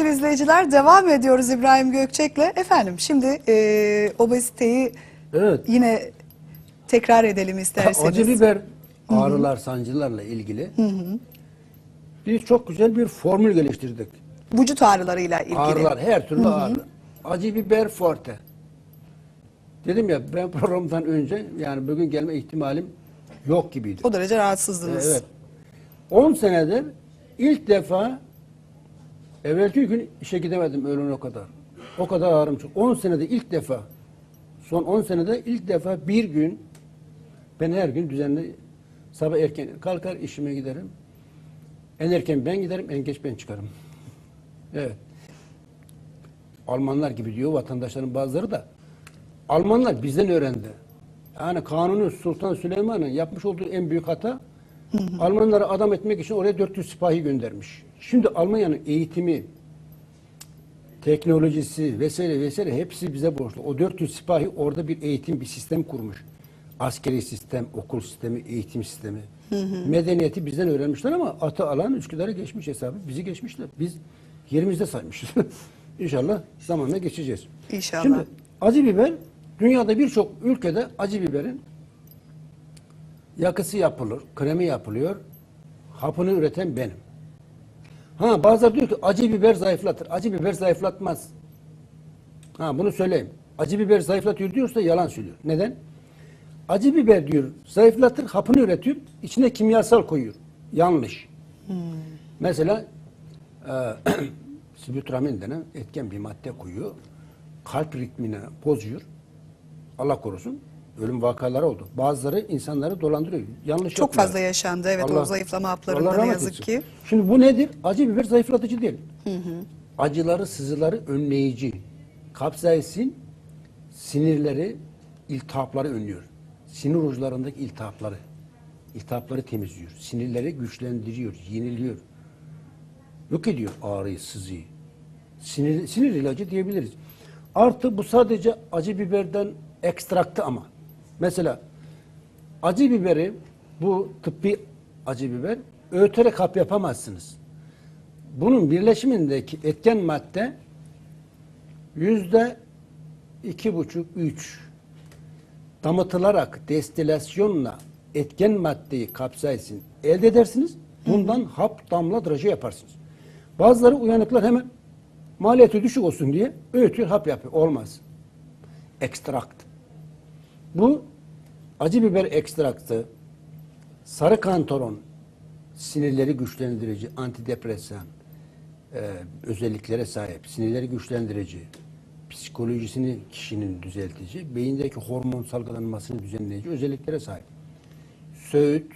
Sevgili izleyiciler devam ediyoruz İbrahim Gökçek'le. Efendim şimdi e, obeziteyi Evet. yine tekrar edelim isterseniz. Acı biber ağrılar, sancılarla ilgili biz çok güzel bir formül geliştirdik. Vücut ağrılarıyla ilgili. Ağrılar, her türlü ağrı. Acı biber forte. Dedim ya ben programdan önce yani bugün gelme ihtimalim yok gibiydi. O derece rahatsızdınız. Evet. 10 senedir ilk defa evvelki gün işe gidemedim öğlen o kadar. O kadar ağrım çok. 10 senede ilk defa son 10 senede ilk defa bir gün ben her gün düzenli sabah erken kalkar işime giderim. En erken ben giderim, en geç ben çıkarım. Evet. Almanlar gibi diyor vatandaşların bazıları da. Almanlar bizden öğrendi. Yani Kanuni Sultan Süleyman'ın yapmış olduğu en büyük hata Almanları adam etmek için oraya 400 sipahi göndermiş. Şimdi Almanya'nın eğitimi, teknolojisi vesaire vesaire hepsi bize borçlu. O 400 sipahi orada bir eğitim, bir sistem kurmuş. Askeri sistem, okul sistemi, eğitim sistemi. Medeniyeti bizden öğrenmişler ama atı alan Üsküdar'ı geçmiş hesabı. Bizi geçmişler. Biz yerimizde saymışız. İnşallah zamanla geçeceğiz. İnşallah. Şimdi acı biber dünyada birçok ülkede acı biberin yakısı yapılır, kremi yapılıyor. Hapını üreten benim. Ha bazıları diyor ki acı biber zayıflatır. Acı biber zayıflatmaz. Ha bunu söyleyeyim. Acı biber zayıflatıyor diyorsa yalan söylüyor. Neden? Acı biber diyor zayıflatır, hapını üretiyor, içine kimyasal koyuyor. Yanlış. Mesela e, sibutramine denen etken bir madde koyuyor. Kalp ritmini bozuyor. Allah korusun. Ölüm vakaları oldu. Bazıları insanları dolandırıyor. Yanlış Çok yapmıyor. fazla yaşandı evet o zayıflama haplarında Allah ne yazık etsin. ki. Şimdi bu nedir? Acı biber zayıflatıcı değil. Acıları, sızıları önleyici. Kapsaisin sinirleri, iltihapları önlüyor. Sinir uçlarındaki iltihapları. iltihapları temizliyor. Sinirleri güçlendiriyor, yeniliyor. Yok ediyor ağrıyı, sızıyı. Sinir, sinir ilacı diyebiliriz. Artı bu sadece acı biberden ekstraktı ama. Mesela acı biberi bu tıbbi acı biber öğüterek hap yapamazsınız. Bunun birleşimindeki etken madde yüzde iki buçuk üç damıtılarak destilasyonla etken maddeyi kapsayısın elde edersiniz. Bundan hap damla dıraşı yaparsınız. Bazıları uyanıklar hemen maliyeti düşük olsun diye öğütüyor hap yapıyor. Olmaz. Ekstrakt. Bu acı biber ekstraktı, sarı kantaron sinirleri güçlendirici, antidepresan e, özelliklere sahip, sinirleri güçlendirici, psikolojisini kişinin düzeltici, beyindeki hormon salgılanmasını düzenleyici özelliklere sahip. Söğüt,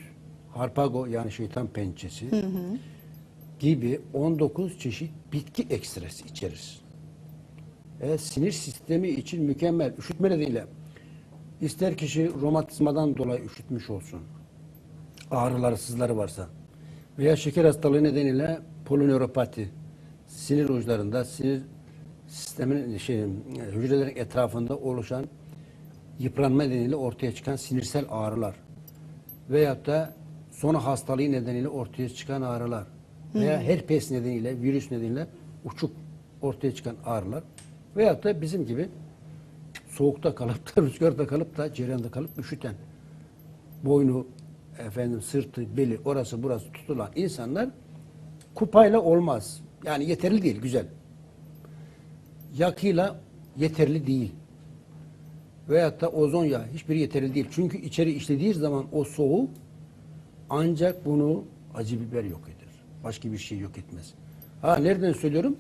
harpago yani şeytan pençesi gibi 19 çeşit bitki ekstresi içerir. E, sinir sistemi için mükemmel. Üşütme nedeniyle ister kişi romatizmadan dolayı üşütmüş olsun, ağrıları, sızları varsa veya şeker hastalığı nedeniyle polinöropati, sinir uçlarında, sinir sisteminin şey, hücrelerin etrafında oluşan yıpranma nedeniyle ortaya çıkan sinirsel ağrılar veyahut da sonu hastalığı nedeniyle ortaya çıkan ağrılar veya herpes nedeniyle, virüs nedeniyle uçuk ortaya çıkan ağrılar veyahut da bizim gibi soğukta kalıp da rüzgarda kalıp da cereyanda kalıp üşüten boynu efendim sırtı beli orası burası tutulan insanlar kupayla olmaz. Yani yeterli değil güzel. Yakıyla yeterli değil. Veyahut da ozon yağı hiçbiri yeterli değil. Çünkü içeri işlediği zaman o soğuk ancak bunu acı biber yok eder. Başka bir şey yok etmez. Ha nereden söylüyorum?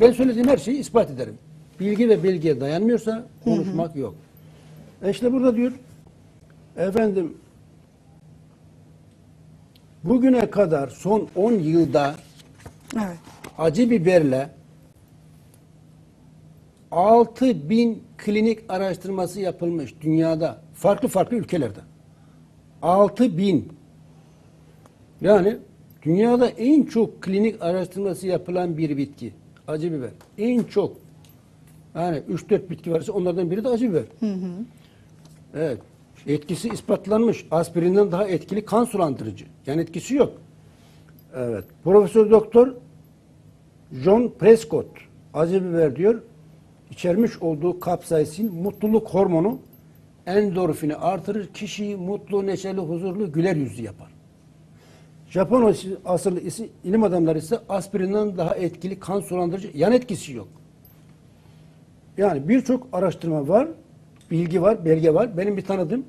Ben söylediğim her şeyi ispat ederim. Bilgi ve bilgiye dayanmıyorsa konuşmak yok. E işte burada diyor efendim bugüne kadar son 10 yılda Evet. acı biberle 6000 klinik araştırması yapılmış dünyada. Farklı farklı ülkelerde. 6000 yani dünyada en çok klinik araştırması yapılan bir bitki. Acı biber. En çok. Yani 3-4 bitki varsa onlardan biri de acı biber. Evet. Etkisi ispatlanmış. Aspirinden daha etkili kan sulandırıcı. Yani etkisi yok. Evet. Profesör Doktor John Prescott acı biber diyor içermiş olduğu kapsaisin mutluluk hormonu endorfini artırır. Kişiyi mutlu, neşeli, huzurlu, güler yüzlü yapar. Japon as- asıllı isi- ilim adamları ise aspirinden daha etkili kan sulandırıcı yan etkisi yok. Yani birçok araştırma var, bilgi var, belge var. Benim bir tanıdığım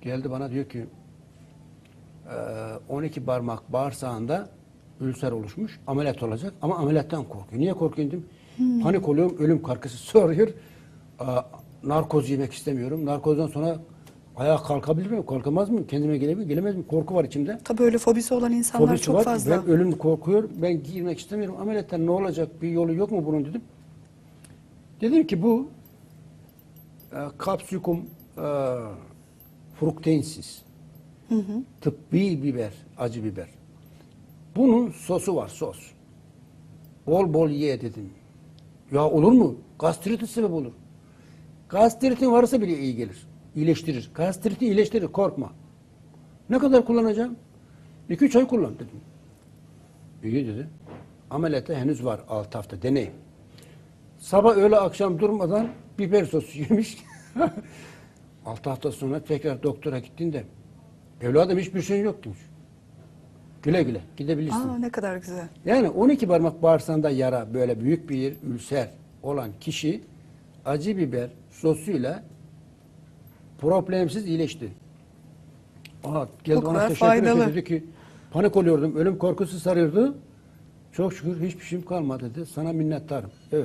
geldi bana diyor ki eee, 12 parmak bağırsağında ülser oluşmuş, ameliyat olacak ama ameliyattan korkuyor. Niye korkuyor dedim. Panik oluyorum, ölüm korkusu soruyor. Narkoz yemek istemiyorum. Narkozdan sonra ayağa kalkabilir miyim, kalkamaz mıyım, kendime gelebilir gelemez miyim? Korku var içimde. Tabii öyle fobisi olan insanlar Fobisi çok var. fazla. Ben ölüm korkuyor. Ben girmek istemiyorum. Ameliyattan ne olacak? Bir yolu yok mu bunun dedim. Dedim ki bu e, Capsicum e, fructensis. Tıbbi biber, acı biber. Bunun sosu var, sos. Bol bol ye dedim. Ya olur mu? Gastritis sebep olur. Gastritin varsa bile iyi gelir. İyileştirir. Gastriti iyileştirir, korkma. Ne kadar kullanacağım? 2-3 ay kullan dedim. İyi dedi. Ameliyata henüz var 6 hafta deney. Sabah öğle akşam durmadan biber sosu yemiş. 6 hafta sonra tekrar doktora gittiğinde evladım hiçbir şey yok demiş. Güle güle gidebilirsin. Aa ne kadar güzel. Yani 12 parmak bağırsağında yara böyle büyük bir ülser olan kişi acı biber sosuyla problemsiz iyileşti. Aa, geldi O bana kadar teşekkür etti. Dedi ki panik oluyordum. Ölüm korkusu sarıyordu. Çok şükür hiçbir şeyim kalmadı dedi. Sana minnettarım. Evet.